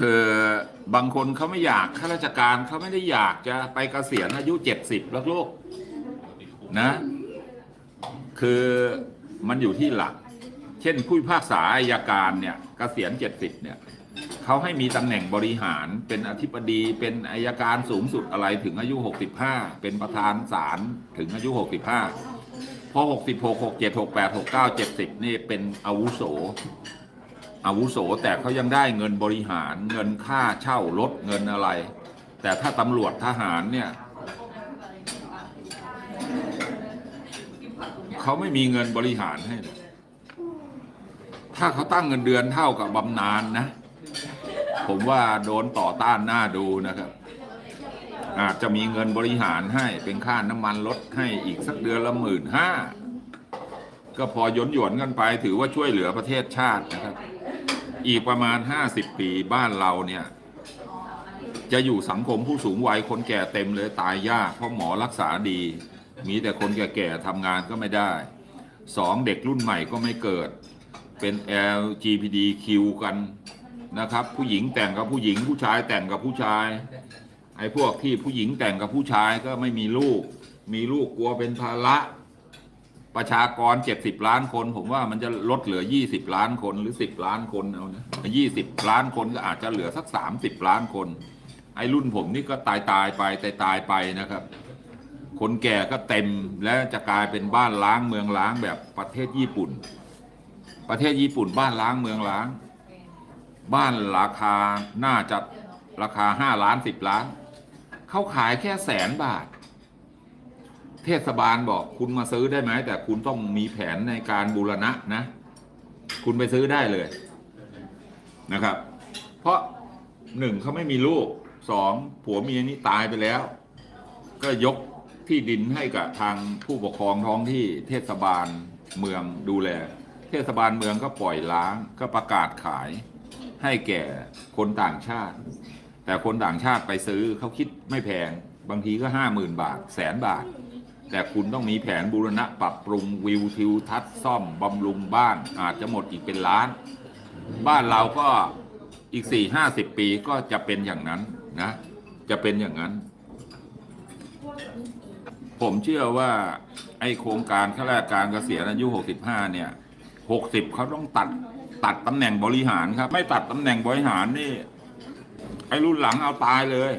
คือบางคนเขาไม่อยากข้าราชการเขาไม่ได้อยากจะไปเกษียณอายุเจ็ดสิบแล้วลูกนะ คือมันอยู่ที่หลัก เช่นผู้พิพากษาอายการเนี่ยเกษียณเจ็ดสิบเนี่ยเขาให้มีตำแหน่งบริหารเป็นอธิบดีเป็นอายการสูงสุดอะไรถึงอายุ65เป็นประธานศาลถึงอายุ65พอ66 67 68 69 70นี่เป็นอาวุโส อาวุโสแต่เขายังได้เงินบริหารเงินค่าเช่ารถเงินอะไร แต่ถ้าตำรวจทหารเนี่ยเขาไม่มีเงินบริหารให้เลยถ้าเขาตั้งเงินเดือนเท่ากับบำนาญนะผมว่าโดนต่อต้านหน้าดูนะครับ อาจจะมีเงินบริหารให้เป็นค่าน้ำมันลดให้อีกสักเดือนละหมื่นห้าก็พอหยนหยวนกันไปถือว่าช่วยเหลือประเทศชาตินะครับ อีกประมาณ 50 ปีบ้านเราเนี่ย จะอยู่สังคมผู้สูงวัยคนแก่เต็มเลยตายยากเพราะหมอรักษาดี มีแต่คนแก่ๆทำงานก็ไม่ได้สองเด็กรุ่นใหม่ก็ไม่เกิด เป็น LGBTQ กันนะครับ ผู้หญิงแต่งกับผู้หญิงผู้ชายแต่งกับผู้ชาย ไอ้พวกที่ผู้หญิงแต่งกับผู้ชายก็ไม่มีลูก มีลูกกลัวเป็นภาระ ประชากร70ล้านคน ผมว่ามันจะลดเหลือ20ล้านคนหรือ10ล้านคนเอานะ20ล้านคนก็อาจจะเหลือสัก30ล้านคน ไอ้รุ่นผมนี่ก็ตายตายไปตายตายไปนะครับ คนแก่ก็เต็มและจะกลายเป็นบ้านล้างเมืองล้างแบบประเทศญี่ปุ่น ประเทศญี่ปุ่นบ้านล้างเมืองล้าง บ้านราคาน่าจะราคาห้าล้านสิบล้านเขาขายแค่แสนบาท เทศบาลบอกคุณมาซื้อได้ไหม แต่คุณต้องมีแผนในการบูรณะนะ คุณไปซื้อได้เลยนะครับ เพราะหนึ่งเขาไม่มีลูกสองผัวเมียนี่ตายไปแล้ว ก็ยกที่ดินให้กับทางผู้ปกครองท้องที่เทศบาลเมืองดูแล เทศบาลเมืองก็ปล่อยล้างก็ประกาศขายให้แก่คนต่างชาติ แต่คนต่างชาติไปซื้อเขาคิดไม่แพง บางทีก็ห้าหมื่นบาทแสนบาท แต่คุณต้องมีแผนบูรณะปรับปรุงวิวทิวทัศน์ซ่อมบำรุงบ้านอาจจะหมดอีกเป็นล้าน บ้านเราก็อีกสี่ห้าสิบปีก็จะเป็นอย่างนั้นนะ จะเป็นอย่างนั้น ผมเชื่อว่าไอโครงการข้าราชการเกษียณอายุ65เนี่ย60เขาต้องตัดตัดตำแหน่งบริหารครับ ไม่ตัดตำแหน่งบริหารนี่ไอรุ่นหลังเอาตายเลย